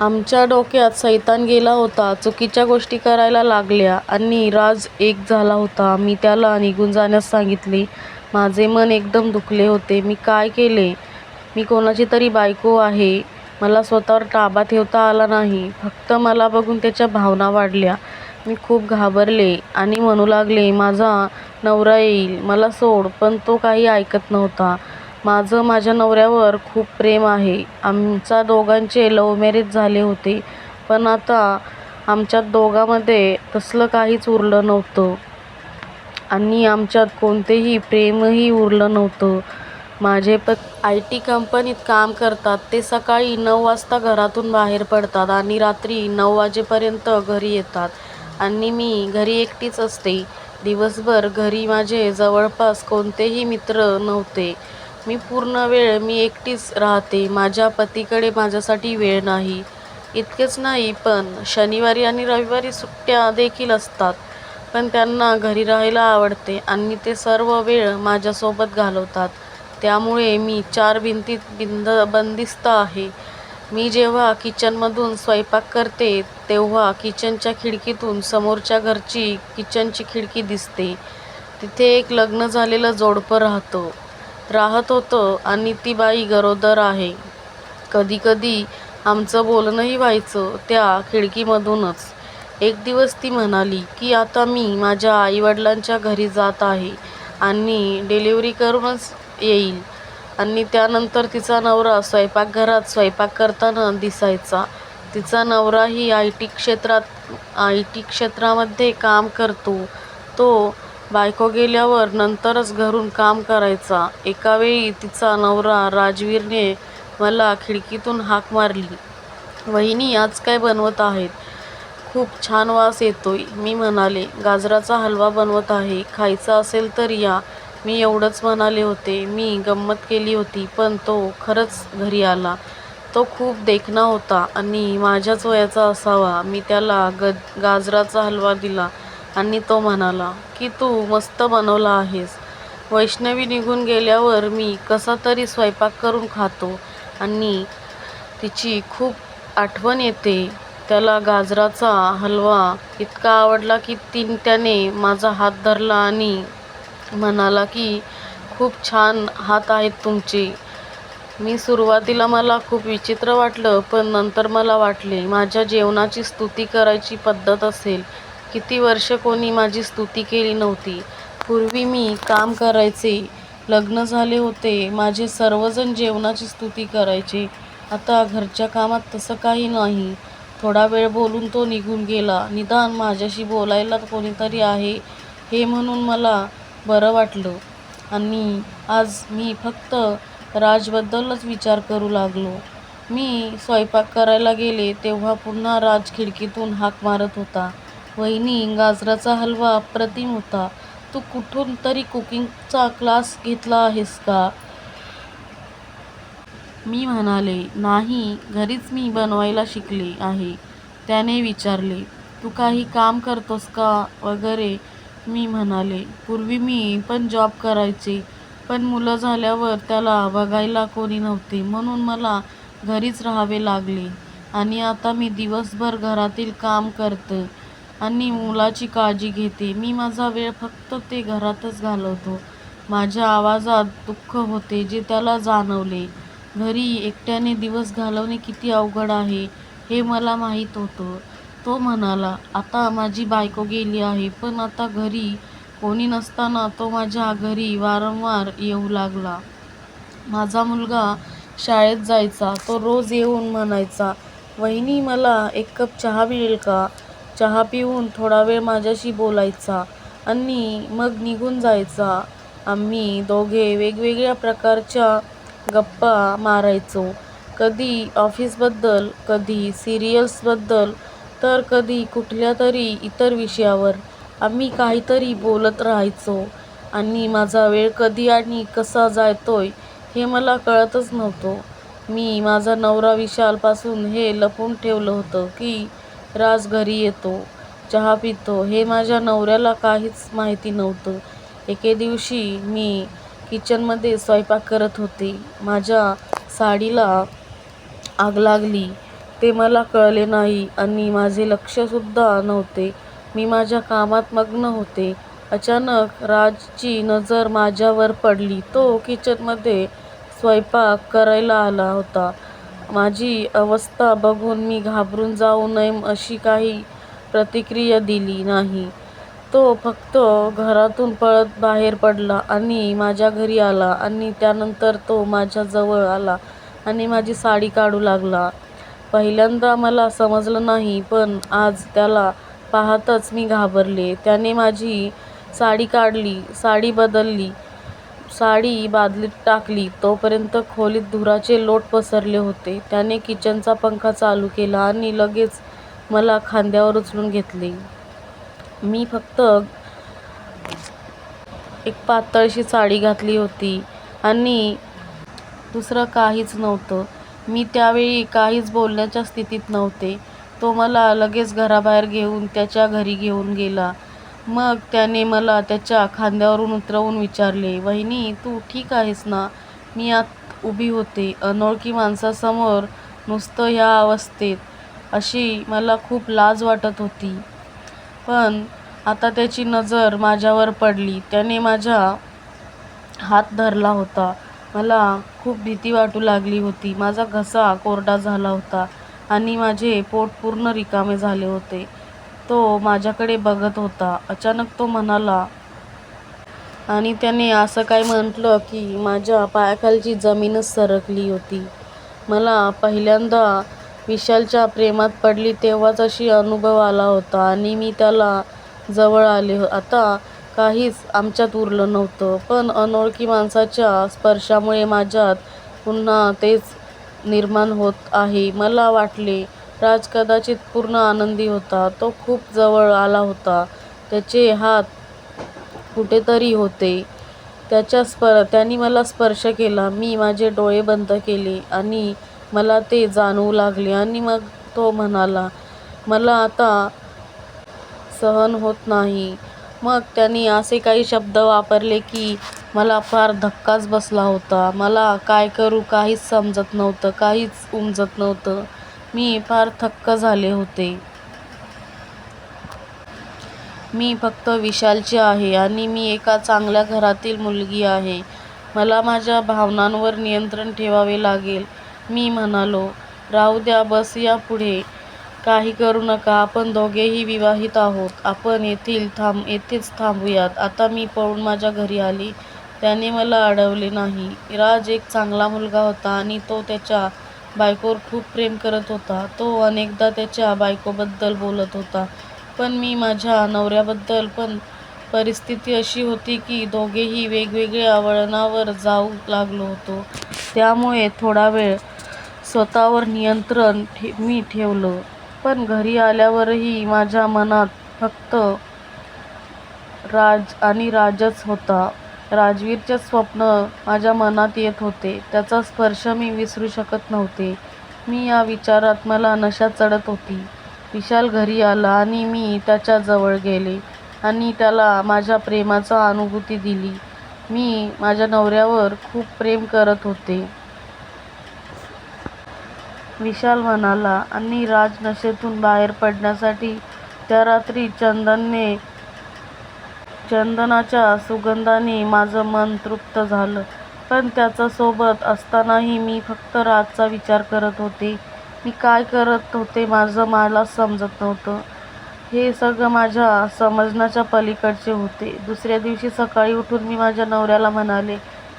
आमच्या डोक्यात सैतान गेला होता. चुकीच्या गोष्टी करायला लागल्या आणि राज एक झाला होता. मी त्याला निघून जाण्यास सांगितले. माझे मन एकदम दुखले होते. मी काय केले? मी कोणाची तरी बायको आहे. मला स्वतःवर ताबा ठेवता आला नाही. फक्त मला बघून त्याच्या भावना वाढल्या. मी खूप घाबरले आणि म्हणू लागले, माझा नवरा येईल. मला सोड. पण तो काही ऐकत नव्हता. माझं माझ्या नवऱ्यावर खूप प्रेम आहे. आमचा दोघांचे लव मॅरेज झाले होते. पण आता आमच्या दोघांमध्ये तसलं काहीच उरलं नव्हतं आणि आमच्यात कोणतेही प्रेमही उरलं नव्हतं. माझे प आय. टी. कंपनीत काम करतात. ते सकाळी नऊ वाजता घरातून बाहेर पडतात आणि रात्री नऊ वाजेपर्यंत घरी येतात आणि मी घरी एकटीच असते. दिवसभर घरी माझे जवळपास कोणतेही मित्र नव्हते. मी पूर्ण वेळ मी एकटीच राहते. माझ्या पतीकडे माझ्यासाठी वेळ नाही. इतकेच नाही, पण शनिवारी आणि रविवारी सुट्ट्या देखील असतात. पण त्यांना घरी राहायला आवडते आणि ते सर्व वेळ माझ्यासोबत घालवतात. त्यामुळे मी चार भिंतीत बिंद बंदिस्त आहे. मी जेव्हा किचनमधून स्वयंपाक करते, तेव्हा किचनच्या खिडकीतून समोरच्या घरची किचनची खिडकी दिसते. तिथे एक लग्न झालेलं जोडपं राहतं राहत होतं आणि ती बाई गरोदर आहे. कधी कधी आमचं बोलणंही व्हायचं त्या खिडकीमधूनच. एक दिवस ती म्हणाली की आता मी माझ्या आईवडिलांच्या घरी जात आहे आणि डिलिव्हरी करूनच येईल आणि त्यानंतर तिचा नवरा स्वयंपाकघरात स्वयंपाक करताना दिसायचा. तिचा नवराही आय टी क्षेत्रात आय. टी. क्षेत्रामध्ये काम करतो. तो बायको गेल्यावर नंतरच घरून काम करायचा. एकावेळी तिचा नवरा राजवीरने मला खिडकीतून हाक मारली, वहिनी आज काय बनवत आहेत खूप छान वास येतोय. मी म्हणाले, गाजराचा हलवा बनवत आहे. खायचा असेल तर या. मी एवढंच म्हणाले होते. मी गंमत केली होती. पण तो खरंच घरी आला. तो खूप देखणा होता आणि माझ्याच वयाचा असावा. मी त्याला ग गाजराचा हलवा दिला आणि तो म्हणाला की तू मस्त बनवला आहेस. वैष्णवी निघून गेल्यावर मी कसा तरी स्वयंपाक करून खातो आणि तिची खूप आठवण येते. त्याला गाजराचा हलवा इतका आवडला की तीन त्याने माझा हात धरला आणि म्हणाला की खूप छान हात आहेत तुमचे. मी सुरुवातीला मला खूप विचित्र वाटलं. पण नंतर मला वाटले, माझ्या जेवणाची स्तुती करायची पद्धत असेल. किती वर्ष कोणी माझी स्तुती केली नव्हती. पूर्वी मी काम करायचे. लग्न झाले होते. माझे सर्वजण जेवणाची स्तुती करायचे. आता घरच्या कामात तसं काही नाही. थोडा वेळ बोलून तो निघून गेला. निदान माझ्याशी बोलायला कोणीतरी आहे हे म्हणून मला बरं वाटलं आणि आज मी फक्त राजबद्दलच विचार करू लागलो. मी स्वयंपाक करायला गेले तेव्हा पुन्हा राज खिडकीतून हाक मारत होता, वहिनी गाजराचा हलवा अप्रतिम होता. तू कुठून तरी कुकिंगचा क्लास घेतला आहेस का? मी म्हणाले, नाही, घरीच मी बनवायला शिकले आहे. त्याने विचारले, तू काही काम करतोस का वगैरे? मी म्हणाले, पूर्वी मी पण जॉब करायचे. पण मुलं झाल्यावर त्याला बघायला कोणी नव्हते म्हणून मला घरीच राहावे लागले आणि आता मी दिवसभर घरातील काम करते आणि मुलाची काळजी घेते. मी माझा वेळ फक्त ते घरातच घालवतो. माझ्या आवाजात दुःख होते जे त्याला जाणवले. घरी एकट्याने दिवस घालवणे किती अवघड आहे हे मला माहीत होतं. तो म्हणाला, आता माझी बायको गेली आहे. पण आता घरी कोणी नसताना तो माझ्या घरी वारंवार येऊ लागला. माझा मुलगा शाळेत जायचा. तो रोज येऊन म्हणायचा, वहिनी मला एक कप चहा मिळेल का? चहा पिऊन थोडा वेळ माझ्याशी बोलायचा आणि मग निघून जायचा. आम्ही दोघे वेगवेगळ्या प्रकारच्या गप्पा मारायचो. कधी ऑफिसबद्दल, कधी सिरियल्सबद्दल तर कधी कुठल्या तरी इतर विषयावर. आम्ही काहीतरी बोलत राहायचो आणि माझा वेळ कधी आणि कसा जातोय हे मला कळतच नव्हतं. मी माझा नवरा विशालपासून हे लपवून ठेवलं होतं की राज घरी येतो, चहा पितो हे माझ्या नवऱ्याला काहीच माहिती नव्हतं. एके दिवशी मी किचनमध्ये स्वयंपाक करत होते. माझ्या साडीला आग लागली. ते मला कळले नाही आणि माझे लक्षसुद्धा नव्हते. मी माझ्या कामात मग्न होते. अचानक राजची नजर माझ्यावर पडली. तो किचनमध्ये स्वयंपाक करायला आला होता. माझी अवस्था बघून मी घाबरून जाऊ नये अशी काही प्रतिक्रिया दिली नाही. तो फक्त घरातून पळत बाहेर पडला आणि माझ्या घरी आला आणि त्यानंतर तो माझ्याजवळ आला आणि माझी साडी काढू लागला. पहिल्यांदा मला समजलं नाही पण आज त्याला पाहताच मी घाबरले. त्याने माझी साडी काढली, साडी बदलली, साडी बादलीत टाकली तोपर्यंत खोलीत धुराचे लोट पसरले होते. त्याने किचनचा पंखा चालू केला आणि लगेच मला खांद्यावर उचलून घेतले. मी फक्त एक पातळशी साडी घातली होती आणि दुसरं काहीच नव्हतं. मी त्यावेळी काहीच बोलण्याच्या स्थितीत नव्हते. तो मला लगेच घराबाहेर घेऊन त्याच्या घरी घेऊन गेला. मग त्याने मला त्याच्या खांद्यावरून उतरवून विचारले, "वहिनी, तू ठीक आहेस ना? " मी आत उभी होते. अनोळखी माणसासमोर नुसतं ह्या अवस्थेत. अशी मला खूप लाज वाटत होती. पण आता त्याची नजर माझ्यावर पडली. त्याने माझा हात धरला होता. मला खूप भीती वाटू लागली होती. माझा घसा कोरडा झाला होता आणि माझे पोट पूर्ण रिकामे झाले होते. तो माझ्याकडे बघत होता. अचानक तो म्हणाला. आणि त्याने असं काय म्हटलं की माझ्या पायाखालची जमीनच सरकली होती. मला पहिल्यांदा विशालच्या प्रेमात पडली तेव्हाच अशी अनुभव आला होता आणि मी त्याला जवळ आले. आता काहीच आमच्यात उरलं नव्हतं. पण अनोळखी माणसाच्या स्पर्शामुळे माझ्यात पुन्हा तेच निर्माण होत आहे. मला वाटले राज कदाचित पूर्ण आनंदी होता. तो खूप जवळ आला होता. त्याचे हात कुठेतरी होते. त्याने मला स्पर्श केला. मी माझे डोळे बंद केले आणि मला ते जाणवू लागले आणि मग तो म्हणाला, "मला आता सहन होत नाही. " मग त्यांनी असे काही शब्द वापरले की मला फार धक्काच बसला होता. मला काय करू काहीच समजत नव्हतं. काहीच उमजत नव्हतं. मी फार थक्क झाले होते. मी फक्त विशालची आहे आणि मी एका चांगल्या घरातील मुलगी आहे. मला माझ्या भावनांवर नियंत्रण ठेवावे लागेल. मी म्हणालो, "राहू द्या. बस या पुढे. काही करू नका. आपण दोघेही विवाहित आहोत. आपण येथेच थांबूयात. आता मी पळून माझ्या घरी आले. त्याने मला अडवले नाही. राज एक चांगला मुलगा होता आणि तो त्याच्या बायकोवर खूप प्रेम करत होता. तो अनेकदा त्याच्या बायकोबद्दल बोलत होता, पण मी माझ्या नवऱ्याबद्दल. पण परिस्थिती अशी होती की दोघेही वेगवेगळ्या वळणावर जाऊ लागलो होतो. त्यामुळे थोडा वेळ स्वतःवर नियंत्रण ठे मी ठेवलं. पण घरी आल्यावरही माझ्या मनात फक्त राज आणि राजच होता. राजवीरचे स्वप्न माझ्या मनात येत होते. त्याचा स्पर्श मी विसरू शकत नव्हते. मी या विचारात मला नशा चढत होती. विशाल घरी आला आणि मी त्याच्याजवळ गेले आणि त्याला माझ्या प्रेमाचा अनुभूती दिली. मी माझ्या नवऱ्यावर खूप प्रेम करत होते. विशाल म्हणाला. आणि राज नशेतून बाहेर पडण्यासाठी त्या रात्री चंदनने चंदनाच्या सुगंधाने माझं मन तृप्त झालं. पण त्याच्यासोबत असतानाही मी फक्त राजचा विचार करत होते. मी काय करत होते माझं मलाच समजत नव्हतं. हे सगळं माझ्या समजण्याच्या पलीकडचे होते. दुसऱ्या दिवशी सकाळी उठून मी माझ्या नवऱ्याला म्हणाले,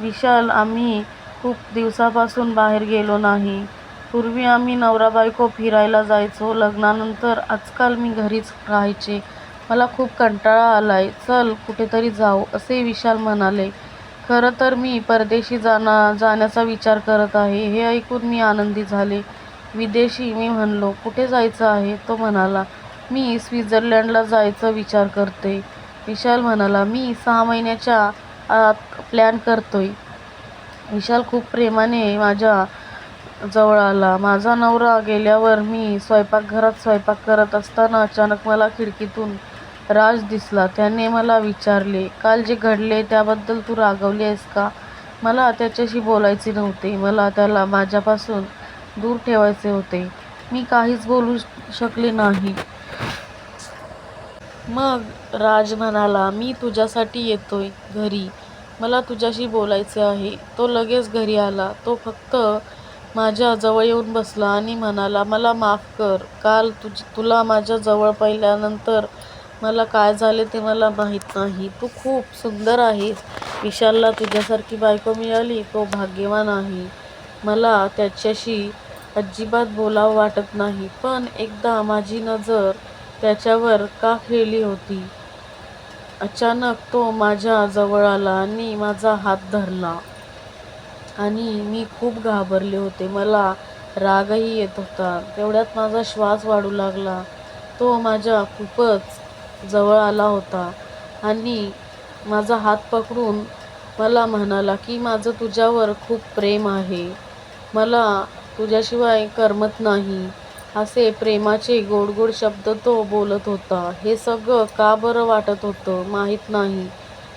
"विशाल, आम्ही खूप दिवसांपासून बाहेर गेलो नाही. पूर्वी आम्ही नवरा-बायको फिरायला जायचो. लग्नानंतर आजकाल मी घरीच राहायचे. मला खूप कंटाळा आलाय. चल कुठेतरी जाऊ. " असे विशाल म्हणाले. खरं तर मी परदेशी जाण्याचा विचार करत आहे. हे ऐकून मी आनंदी झाले. "विदेशी? " मी म्हणलो "कुठे जायचं आहे? " तो म्हणाला, "मी स्वित्झर्लंडला जायचा विचार करते " विशाल म्हणाला, "मी सहा महिन्याच्या आत प्लॅन करतोय. " विशाल खूप प्रेमाने माझ्या जवळ आला. माझा नवरा गेल्यावर मी स्वयंपाकघरात स्वयंपाक करत असताना अचानक मला खिडकीतून राज दिसला. त्याने मला विचारले, "काल जे घडले त्याबद्दल तू रागावली आहेस का? " मला त्याच्याशी बोलायचे नव्हते. मला त्याला माझ्यापासून दूर ठेवायचे होते. मी काहीच बोलू शकले नाही. मग राज म्हणाला, मी तुझ्यासाठी येतोय घरी. मला तुझ्याशी बोलायचे आहे. तो लगेच घरी आला. तो फक्त माझ्या जवळ येऊन बसला आणि म्हणाला, मला माफ कर. काल तुला माझ्या जवळ पाहिल्यानंतर मला काय झाले ते मला माहीत नाही. तू खूप सुंदर आहेस. विशालला तुझ्यासारखी बायको मिळाली तो भाग्यवान आहे. मला त्याच्याशी अजिबात बोलावं वाटत नाही. पण एकदा माझी नजर त्याच्यावर का खेळली होती. अचानक तो माझ्या जवळ आला आणि माझा हात धरला. आणि मी खूप घाबरले होते. मला रागही येत होता. तेवढ्यात माझा श्वास वाढू लागला. तो माझ्या खूपच जवळ आला होता आणि माझा हात पकडून मला म्हणाला की माझं तुझ्यावर खूप प्रेम आहे. मला तुझ्याशिवाय करमत नाही. असे प्रेमाचे गोड गोड शब्द तो बोलत होता. हे सगळं का बरं वाटत होतं माहीत नाही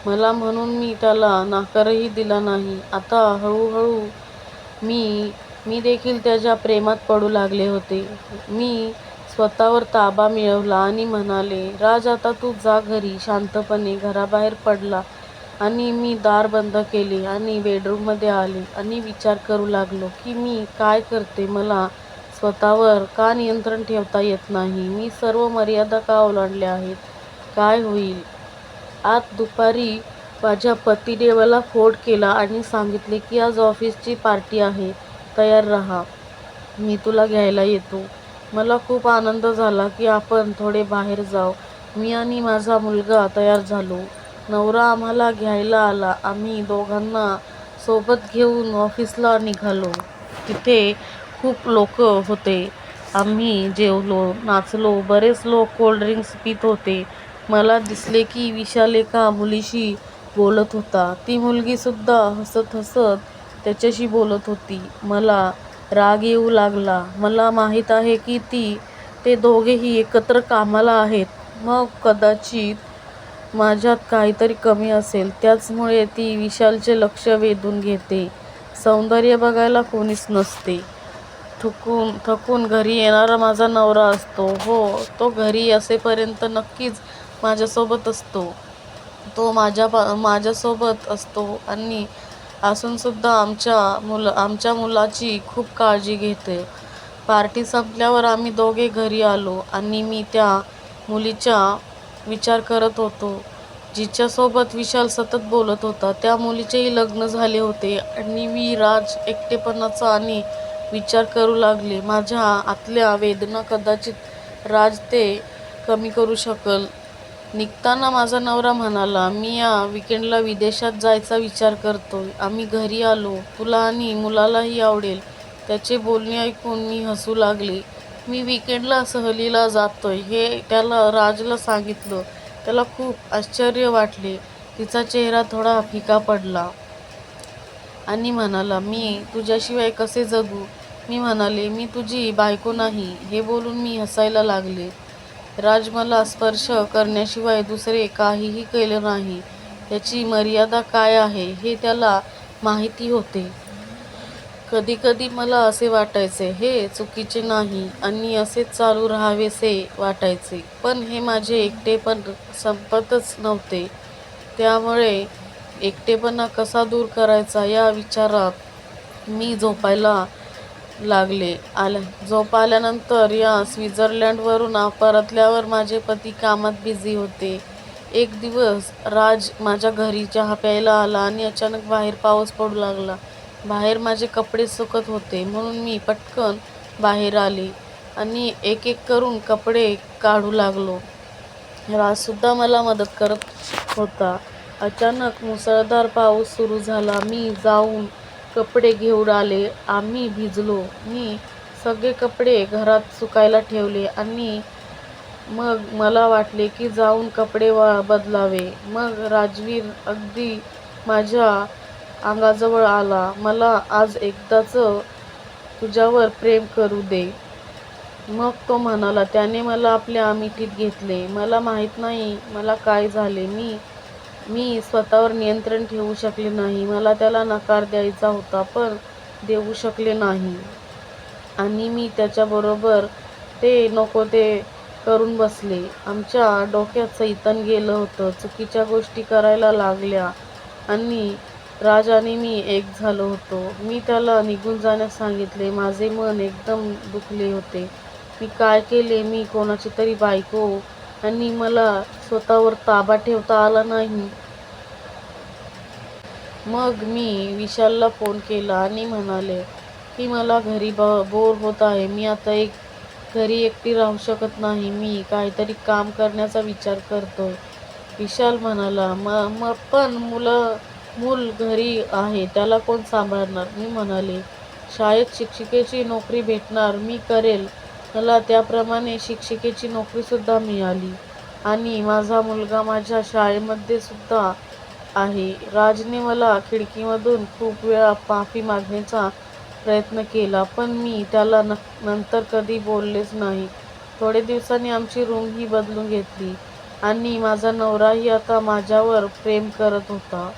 मला म्हणून मी त्याला नाकारही दिला नाही. आता हळूहळू मी मी देखील त्याच्या प्रेमात पडू लागले होते. मी स्वतःवर ताबा मिळवला आणि म्हणाले, राज आता तू जा घरी. शांतपणे घराबाहेर पडला आणि मी दार बंद केले आणि बेडरूममध्ये आले आणि विचार करू लागलो की मी काय करते. मला स्वतःवर का नियंत्रण ठेवता येत नाही. मी सर्व मर्यादा का ओलांडल्या आहेत. काय होईल. आज दुपारी माझ्या पतीने मला फोन केला आणि सांगितले की आज ऑफिसची पार्टी आहे. तयार राहा. मी तुला घ्यायला येतो. मला खूप आनंद झाला की आपण थोडे बाहेर जाऊ. मी आणि माझा मुलगा तयार झालो. नवरा आम्हाला घ्यायला आला. आम्ही दोघांना सोबत घेऊन ऑफिसला निघालो. तिथे खूप लोक होते. आम्ही जेवलो, नाचलो. बरेच लोक कोल्ड ड्रिंक्स पीत होते. मला दिसले की विशाल एका मुलीशी बोलत होता. ती मुलगीसुद्धा हसत हसत त्याच्याशी बोलत होती. मला राग येऊ लागला. मला माहीत आहे की ती ते दोघेही एकत्र कामाला आहेत. मग कदाचित माझ्यात काहीतरी कमी असेल. त्याचमुळे ती विशालचे लक्ष वेधून घेते. सौंदर्य बघायला कोणीच नसते. थकून घरी येणारा माझा नवरा असतो. हो, तो घरी असेपर्यंत नक्कीच माझ्यासोबत असतो. तो माझ्या पा माझ्यासोबत असतो आणि असूनसुद्धा आमच्या मुलाची खूप काळजी घेते पार्टी संपल्यावर आम्ही दोघे घरी आलो आणि मी त्या मुलीचा विचार करत होतो जिच्यासोबत विशाल सतत बोलत होता. त्या मुलीचेही लग्न झाले होते आणि मी राज एकटेपणाचा आणि विचार करू लागले. माझ्या आतल्या वेदना कदाचित राज ते कमी करू शकेल. निघताना माझा नवरा म्हणाला, मी या विकेंडला विदेशात जायचा विचार करतोय. आम्ही घरी आलो. तुला आणि मुलालाही आवडेल. त्याचे बोलणे ऐकून मी हसू लागले. मी विकेंडला सहलीला जातोय हे त्याला राजला सांगितलं. त्याला खूप आश्चर्य वाटले. तिचा चेहरा थोडा फिका पडला. आणि म्हणाला, मी तुझ्याशिवाय कसे जगू. मी म्हणाले, मी तुझी बायको नाही. हे बोलून मी हसायला लागले. राज मला स्पर्श करण्याशिवाय दुसरे काहीही केले नाही. त्याची मर्यादा काय आहे हे त्याला माहिती होते. कधीकधी मला असे वाटायचे हे चुकीचे नाही आणि असेच चालू राहावेसे वाटायचे. पण हे माझे एकटेपण संपतच नव्हते. त्यामुळे एकटेपणा कसा दूर करायचा या विचारात मी झोपायला लागले. झोप आल्यानंतर या स्वित्झर्लंडवरून परतल्यावर माझे पती कामात बिझी होते. एक दिवस राज माझ्या घरी चहा प्यायला आला आणि अचानक बाहेर पाऊस पडू लागला. बाहेर माझे कपडे सुकत होते म्हणून मी पटकन बाहेर आले आणि एक एक करून कपडे काढू लागलो. राजसुद्धा मला मदत करत होता. अचानक मुसळधार पाऊस सुरू झाला. मी जाऊन कपडे घेऊन आले. आम्ही भिजलो. मी सगळे कपडे घरात सुकायला ठेवले आणि मग मला वाटले की जाऊन कपडे वा बदलावे. मग राजवीर अगदी माझ्या अंगाजवळ आला. मला आज एकदाचं तुझ्यावर प्रेम करू दे. मग तो म्हणाला. त्याने मला आपल्या मिठीत घेतले. मला माहीत नाही मला काय झाले. मी मी स्वतःवर नियंत्रण ठेवू शकले नाही. मला त्याला नकार द्यायचा होता पण देऊ शकले नाही. आणि मी त्याच्याबरोबर ते नको ते करून बसले. आमच्या डोक्यात सैतान गेलं होतं. चुकीच्या गोष्टी करायला लागल्या आणि राज आणि मी एक झालो होतो. मी त्याला निघून जाण्यास सांगितले. माझे मन एकदम दुखले होते. मी काय केले? मी कोणाची तरी बायको आणि मला स्वतःवर ताबा ठेवता आला नाही. मग मी विशालला फोन केला आणि म्हणाले की मला घरी बोर होत आहे. मी आता एक घरी एकटी राहू शकत नाही. मी काहीतरी काम करण्याचा विचार करतो विशाल म्हणाला, पण मुलं मूल घरी आहे त्याला कोण सांभाळणार? मी म्हणाले, शाळेत शिक्षिकेची नोकरी भेटणार मी करेल. मला त्याप्रमाणे शिक्षिकेची नोकरीसुद्धा मिळाली आणि माझा मुलगा माझ्या शाळेमध्ये सुद्धा आहे. राजने मला खिडकीमधून खूप वेळा माफी मागण्याचा प्रयत्न केला पण मी त्याला न नंतर कधी बोललेच नाही. थोडे दिवसांनी आमची रूमही बदलून घेतली आणि माझा नवराही आता माझ्यावर प्रेम करत होता.